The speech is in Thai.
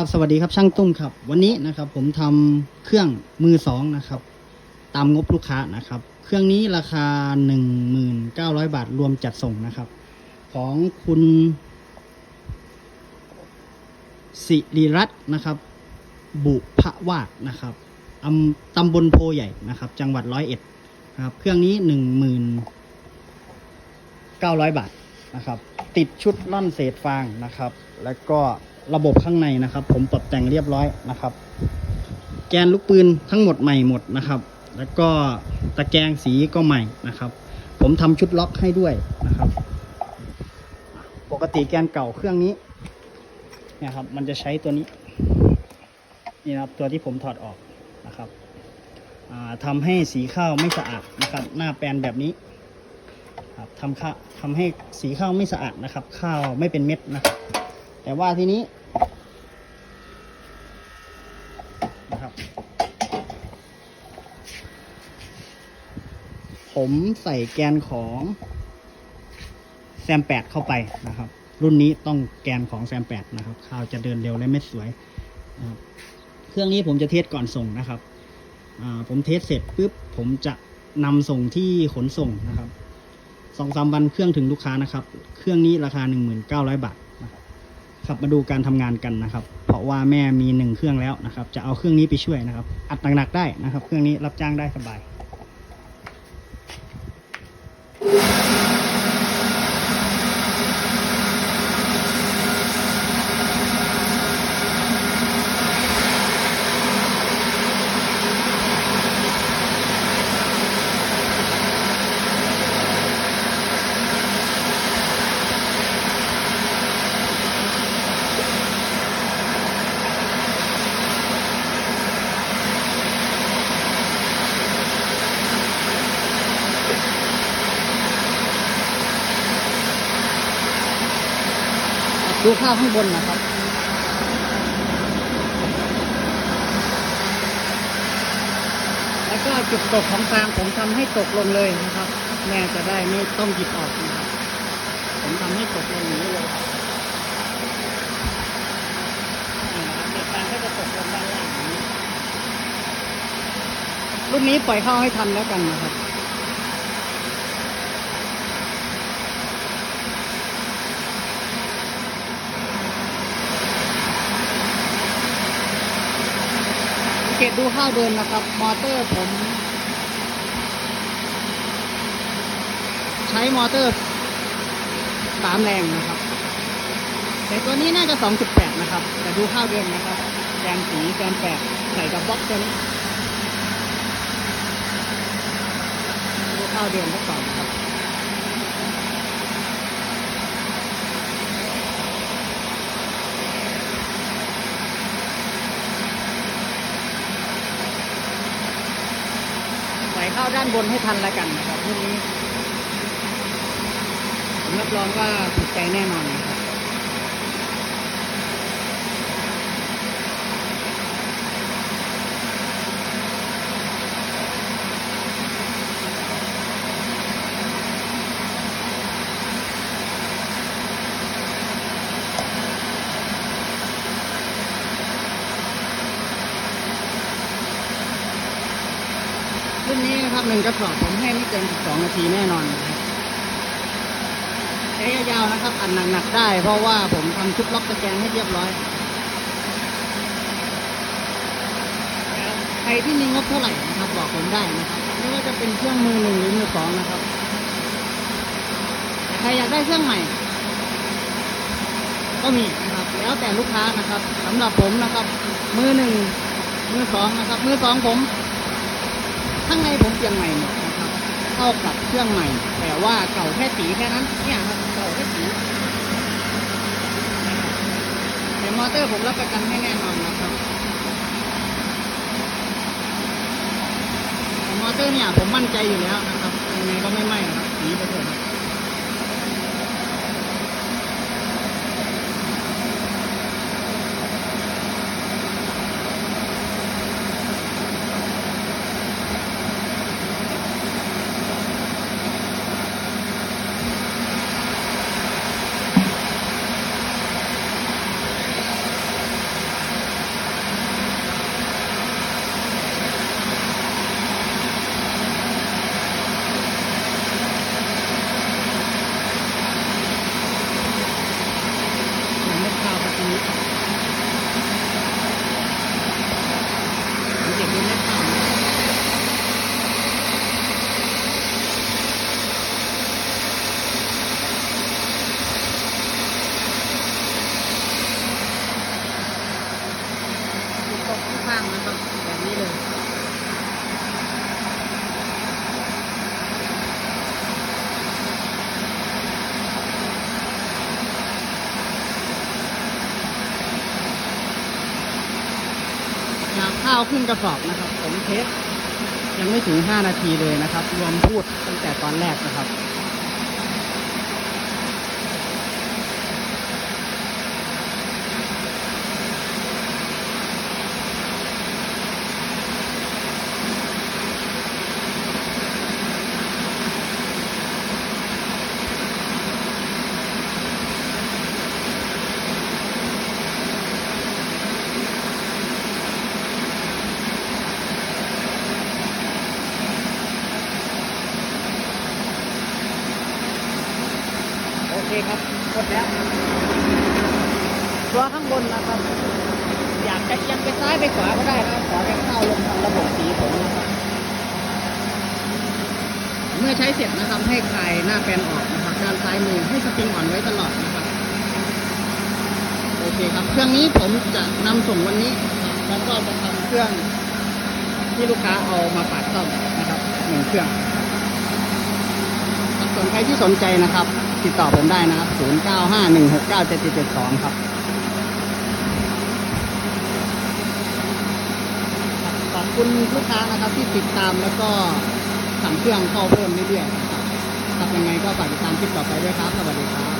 ครับสวัสดีครับช่างตุ้มครับ วันนี้นะครับผมทำเครื่องมือสองนะครับ ตามงบลูกค้านะครับ เครื่องนี้ราคา 1,900 บาทรวมจัดส่งนะครับ ของคุณสิริรัตน์นะครับ บุพวาดนะครับอำตำบลโพใหญ่นะครับ จังหวัดร้อยเอ็ดนะครับ เครื่องนี้ 1,900 บาทนะครับ ติดชุดล่อนเศษฟางนะครับ แล้วก็ ระบบข้างในนะครับ ผมตกแต่งเรียบร้อยนะครับ แกนลูกปืนทั้งหมดใหม่หมดนะครับ แล้วก็ตะแกรงสีก็ใหม่นะครับ ผมทำชุดล็อกให้ด้วยนะครับ ปกติแกนเก่าเครื่องนี้เนี่ยครับ มันจะใช้ตัวนี้นี่นะครับตัวที่ผมถอดออกนะครับอ่าทำให้สีข้าวไม่สะอาดนะครับ หน้าแปลนแบบนี้ครับทำข้าทำให้สีข้าวไม่สะอาดนะครับ ข้าวไม่เป็นเม็ดนะครับแต่ว่าทีนี้นะครับ ผมใส่แกนของแซมแปดเข้าไปนะครับ รุ่นนี้ต้องแกนของแซมแปดนะครับข้าวจะเดินเร็วและไม่สวยนะครับเครื่องนี้ผมจะเทสก่อนส่งนะครับผมเทสเสร็จปุ๊บผมจะนำส่งที่ขนส่งนะครับสองสามวันเครื่องถึงลูกค้านะครับ เครื่องนี้ราคา 19,000บาทนะครับขับมาดูการทำงานกันนะครับ เพราะว่าแม่มีหนึ่งเครื่องแล้วนะครับ จะเอาเครื่องนี้ไปช่วยนะครับ อัดหนักๆได้นะครับ เครื่องนี้รับจ้างได้สบาย ดูข้าวข้างบนนะครับแล้วก็จุดตกของฟางผมทำให้ตกลงเลยนะครับ แม่จะได้ไม่ต้องหยิบออกนะครับผมทำให้ตกลงอย่างนี้เลยนี่นะครับเด็กฟางก็จะตกลงด้านล่างรุ่นนี้ปล่อยเข้าให้ทันแล้วกันนะครับ เกตดูข้าวเดินนะครับ มอเตอร์ผม ใช้มอเตอร์สามแรงนะครับ แต่ตัวนี้น่าจะ2.8นะครับ แต่ดูข้าวเดินนะครับแดงสีแกนแปดใส่กับบล็อกตัวนี้ดูข้าวเดินทดสอบนะครับ ใส่เข้า ด้านบนให้ทันแล้วกันนะครับรุ่นนี้ผมรับรองว่าถูกใจแน่นอนนะครับ รุ่นนี้นะครับหนึ่งกระสอบผมให้ไม่เกิน 12 นาทีแน่นอนใช้ยาวๆนะครับ อันหนักๆได้ เพราะว่าผมทำชุดล็อกตะแกรงให้เรียบร้อยใครที่มีงบเท่าไหร่นะครับบอกผมได้นะครับไม่ว่าจะเป็นเครื่องมือหนึ่งหรือมือสองนะครับใครอยากได้เครื่องใหม่ ก็มีนะครับ แล้วแต่ลูกค้านะครับสำหรับผมนะครับ มือหนึ่งมือสองนะครับ มือสองผม ข้างในผมเปลี่ยนใหม่หมดนะครับเข้ากับเครื่องใหม่ แต่ว่าเก่าแค่สีแค่นั้นเนี่ยครับเก่าแค่สีแต่มอเตอร์ผมรับประกันให้แน่นอนนะครับแต่มอเตอร์เนี่ยผมมั่นใจอยู่แล้วนะครับยังไงก็ไม่ไหม้ครับสีไปเถอะ ข้าวครึ่งกระสอบนะครับ ผมเทสยังไม่ถึง 5 นาทีเลยนะครับ รวมพูดตั้งแต่ตอนแรกนะครับ คครับหมดแล้วตัวข้างบนนะครับ อยากจะเอียงไปซ้ายไปขวาก็ได้นะครับขอแค่เข้าลงทางระบบสีผมนะครับเมื่อใช้เสร็จนะครับให้คลายหน้าแปลนออกนะครับ ด้านซ้ายมือให้สปริงอ่อนไว้ตลอดนะครับโอเคครับ เครื่องนี้ผมจะนำส่งวันนี้นะครับแล้วก็จะทำเครื่องที่ลูกค้าเอามาฝากซ่อมนะครับหนึ่งเครื่องครับส่วนใครที่สนใจนะครับ ติดต่อผมได้นะครับ 0951697772 ครับขอบคุณลูกค้านะครับที่ติดตามแล้วก็สั่งเครื่องเข้าเพิ่มเรื่อยๆครับยังไงก็ฝากติดตามคลิปต่อไปด้วยครับ สวัสดีครับ